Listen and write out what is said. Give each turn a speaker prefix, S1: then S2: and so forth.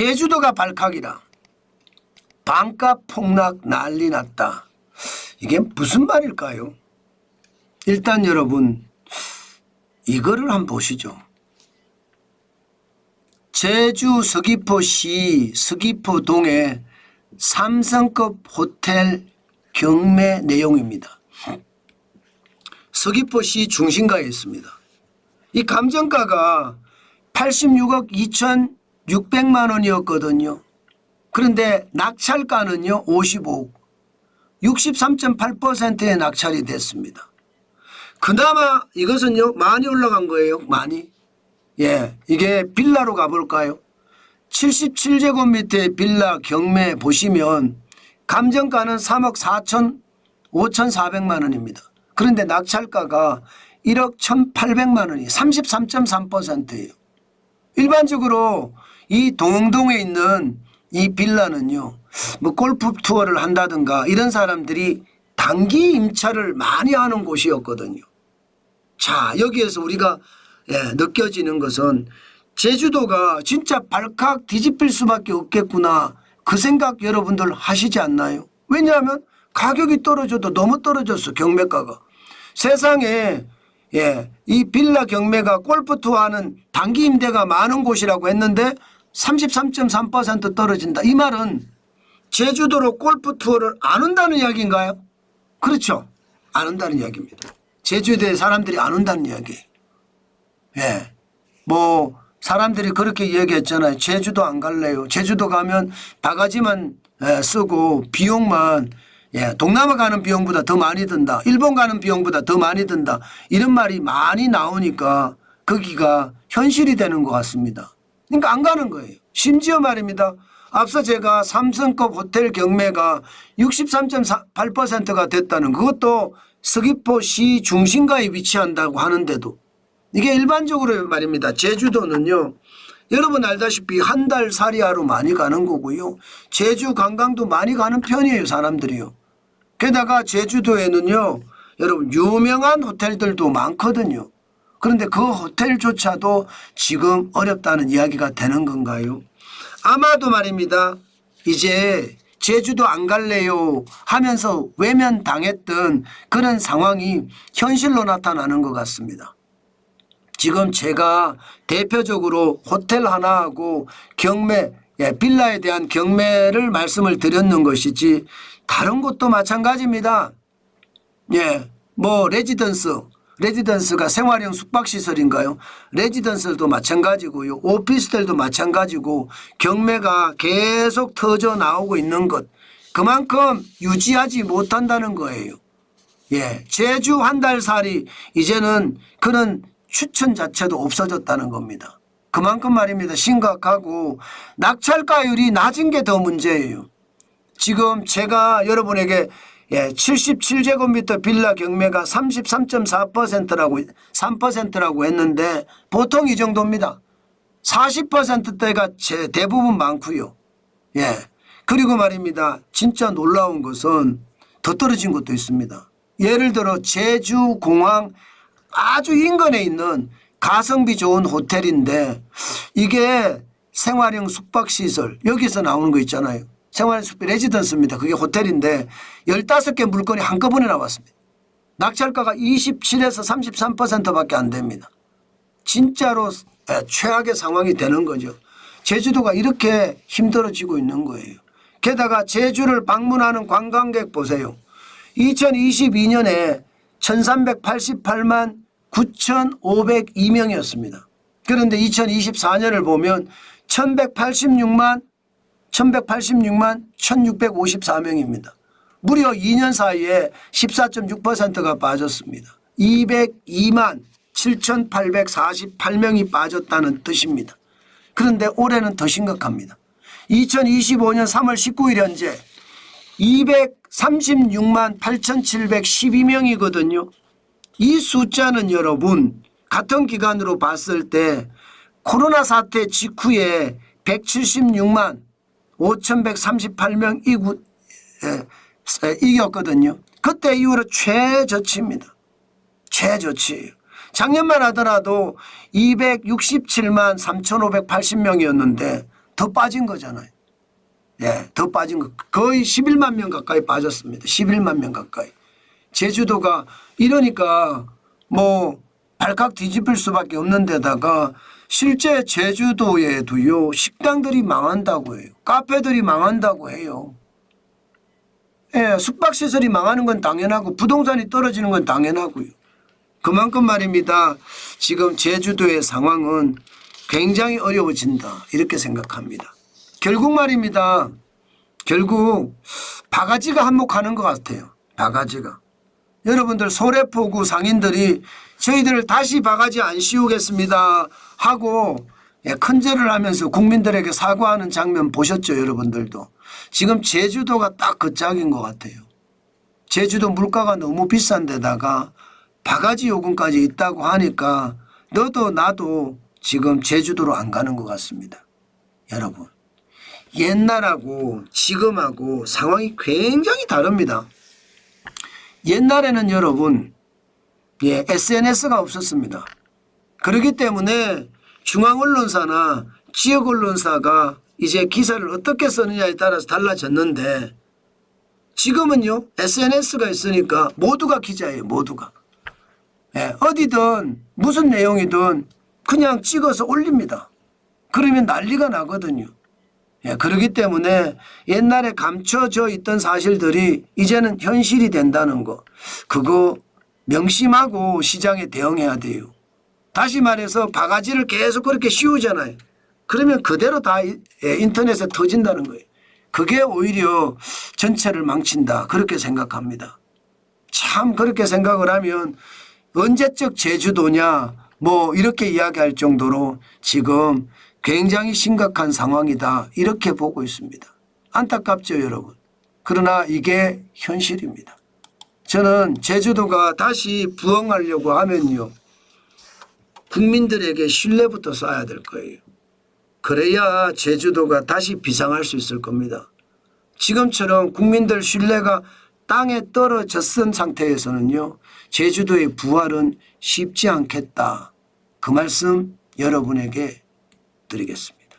S1: 제주도가 발칵이라 반값 폭락 난리 났다. 이게 무슨 말일까요? 일단 여러분 이거를 한번 보시죠. 제주 서귀포시 서귀포동의 삼성급 호텔 경매 내용입니다. 서귀포시 중심가에 있습니다. 이 감정가가 86억 2,600만 원이었거든요. 그런데 낙찰가는요 55억 63.8%의 낙찰이 됐습니다. 그나마 이것은요 많이 올라간 거예요. 많이. 예, 이게 빌라로 가볼까요? 77제곱미터의 빌라 경매 보시면 감정가는 3억 4천 5,400만 원입니다. 그런데 낙찰가가 1억 1,800만 원이 33.3%예요. 일반적으로 이 동동에 있는 이 빌라는요, 뭐 골프 투어를 한다든가 이런 사람들이 단기 임차를 많이 하는 곳이었거든요. 자, 여기에서 우리가 예, 느껴지는 것은 제주도가 진짜 발칵 뒤집힐 수밖에 없겠구나. 그 생각 여러분들 하시지 않나요? 왜냐하면 가격이 떨어져도 너무 떨어졌어, 경매가가. 세상에 예, 이 빌라 경매가 골프 투어하는 단기 임대가 많은 곳이라고 했는데 33.3% 떨어진다. 이 말은 제주도로 골프 투어를 안 온다는 이야기인가요? 그렇죠. 안 온다는 이야기입니다. 제주도에 사람들이 안 온다는 이야기. 예. 뭐 사람들이 그렇게 이야기했잖아요. 제주도 안 갈래요. 제주도 가면 바가지만 예, 쓰고 비용만 예, 동남아 가는 비용보다 더 많이 든다. 일본 가는 비용보다 더 많이 든다. 이런 말이 많이 나오니까 거기가 현실이 되는 것 같습니다. 그러니까 안 가는 거예요. 심지어 말입니다. 앞서 제가 삼성급 호텔 경매가 63.8%가 됐다는 그것도 서귀포시 중심가에 위치한다고 하는데도 이게 일반적으로 말입니다. 제주도는요. 여러분 알다시피 한 달 살이하러 많이 가는 거고요. 제주 관광도 많이 가는 편이에요. 사람들이요. 게다가 제주도에는요. 여러분 유명한 호텔들도 많거든요. 그런데 그 호텔조차도 지금 어렵다는 이야기가 되는 건가요? 아마도 말입니다. 이제 제주도 안 갈래요 하면서 외면당했던 그런 상황이 현실로 나타나는 것 같습니다. 지금 제가 대표적으로 호텔 하나하고 경매, 예, 빌라에 대한 경매를 말씀을 드렸는 것이지 다른 곳도 마찬가지입니다. 예, 뭐 레지던스, 레지던스가 생활형 숙박시설인가요? 레지던스도 마찬가지고요. 오피스텔도 마찬가지고 경매가 계속 터져 나오고 있는 것. 그만큼 유지하지 못한다는 거예요. 예, 제주 한 달 살이 이제는 그런 추천 자체도 없어졌다는 겁니다. 그만큼 말입니다. 심각하고 낙찰가율이 낮은 게 더 문제예요. 지금 제가 여러분에게 예, 77제곱미터 빌라 경매가 33.4%라고 3%라고 했는데 보통 이 정도입니다. 40%대가 제 대부분 많고요. 예. 그리고 말입니다. 진짜 놀라운 것은 더 떨어진 것도 있습니다. 예를 들어 제주 공항 아주 인근에 있는 가성비 좋은 호텔인데 이게 생활형 숙박시설 여기서 나오는 거 있잖아요. 숙박 레지던스입니다. 그게 호텔인데 15개 물건이 한꺼번에 나왔습니다. 낙찰가가 27에서 33%밖에 안 됩니다. 진짜로 최악의 상황이 되는 거죠. 제주도가 이렇게 힘들어지고 있는 거예요. 게다가 제주를 방문하는 관광객 보세요. 2022년에 1388만 9,502명이었습니다. 그런데 2024년을 보면 1186만 1186만 1654명입니다. 무려 2년 사이에 14.6%가 빠졌습니다. 202만 7,848명이 빠졌다는 뜻입니다. 그런데 올해는 더 심각합니다. 2025년 3월 19일 현재 236만 8,712명이거든요. 이 숫자는 여러분 같은 기간으로 봤을 때 코로나 사태 직후에 176만 5,138명 이구, 에, 에, 이겼거든요. 그때 이후로 최저치입니다. 최저치예요. 작년만 하더라도 267만 3,580명이었는데 더 빠진 거잖아요. 예, 더 빠진 거. 거의 11만 명 가까이 빠졌습니다. 11만 명 가까이. 제주도가 이러니까 뭐 발칵 뒤집힐 수밖에 없는 데다가 실제 제주도에도요 식당들이 망한다고 해요. 카페들이 망한다고 해요. 예, 숙박시설이 망하는 건 당연하고 부동산이 떨어지는 건 당연하고요. 그만큼 말입니다. 지금 제주도의 상황은 굉장히 어려워진다. 이렇게 생각합니다. 결국 말입니다. 결국 바가지가 한몫하는 것 같아요. 바가지가. 여러분들 소래포구 상인들이 저희들을 다시 바가지 안 씌우겠습니다 하고 예, 큰절을 하면서 국민들에게 사과하는 장면 보셨죠 여러분들도? 지금 제주도가 딱 그 짝인 것 같아요. 제주도 물가가 너무 비싼 데다가 바가지 요금까지 있다고 하니까 너도 나도 지금 제주도로 안 가는 것 같습니다 여러분. 옛날하고 지금하고 상황이 굉장히 다릅니다 옛날에는 여러분 예, SNS가 없었습니다. 그렇기 때문에 중앙 언론사나 지역 언론사가 이제 기사를 어떻게 쓰느냐에 따라서 달라졌는데 지금은요 SNS가 있으니까 모두가 기자예요 모두가 예, 어디든 무슨 내용이든 그냥 찍어서 올립니다. 그러면 난리가 나거든요. 예, 그렇기 때문에 옛날에 감춰져 있던 사실들이 이제는 현실이 된다는 거 그거 명심하고 시장에 대응해야 돼요. 다시 말해서 바가지를 계속 그렇게 씌우잖아요. 그러면 그대로 다 이- 예, 인터넷에 터진다는 거예요. 그게 오히려 전체를 망친다. 그렇게 생각합니다. 참 그렇게 생각을 하면 언제적 제주도냐 뭐 이렇게 이야기할 정도로 지금 굉장히 심각한 상황이다. 이렇게 보고 있습니다. 안타깝죠, 여러분. 그러나 이게 현실입니다. 저는 제주도가 다시 부흥하려고 하면요. 국민들에게 신뢰부터 쌓아야 될 거예요. 그래야 제주도가 다시 비상할 수 있을 겁니다. 지금처럼 국민들 신뢰가 땅에 떨어졌은 상태에서는요. 제주도의 부활은 쉽지 않겠다. 그 말씀 여러분에게 드리겠습니다.